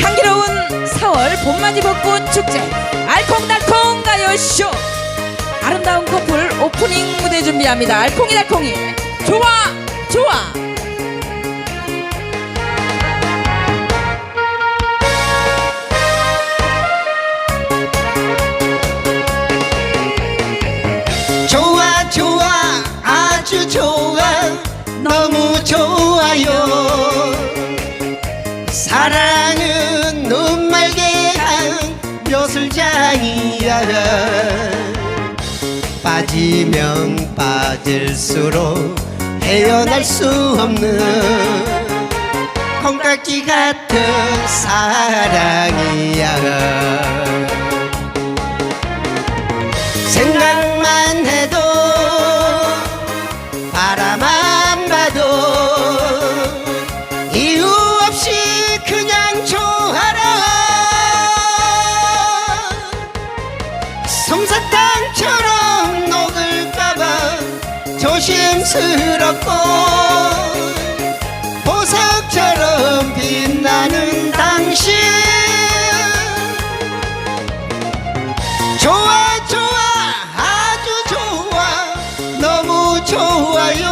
향기로운 4월 봄맞이 벚꽃 축제. 알콩달콩 가요쇼. 아름다운 커플 오프닝 무대 준비합니다. 알콩이 달콩이. 좋아 좋아 사랑은 눈말개 한 벼슬장이야. 빠지면 빠질수록 헤어날 수 없는 콩깍지 같은 사랑이야 사탕처럼 녹을까봐 조심스럽고 보석처럼 빛나는 당신. 좋아 좋아 아주 좋아 너무 좋아요.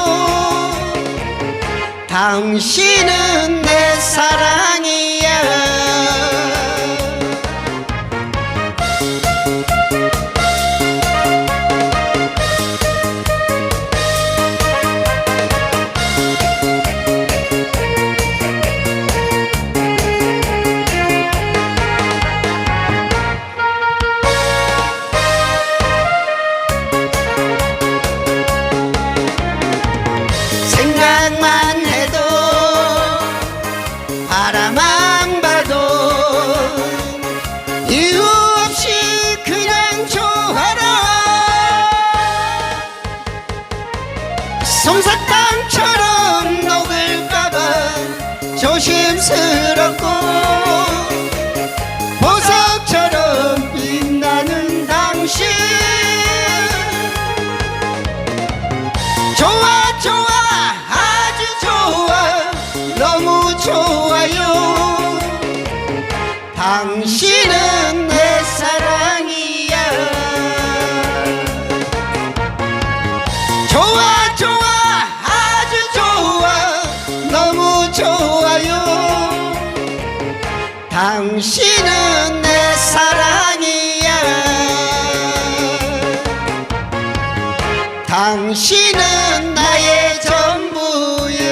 당신은 내 사랑 바라만 봐도 이유 없이 그냥 좋아라. 솜사탕처럼 녹을까봐 조심스럽고 당신은 내 사랑이야. 당신은 나의 전부야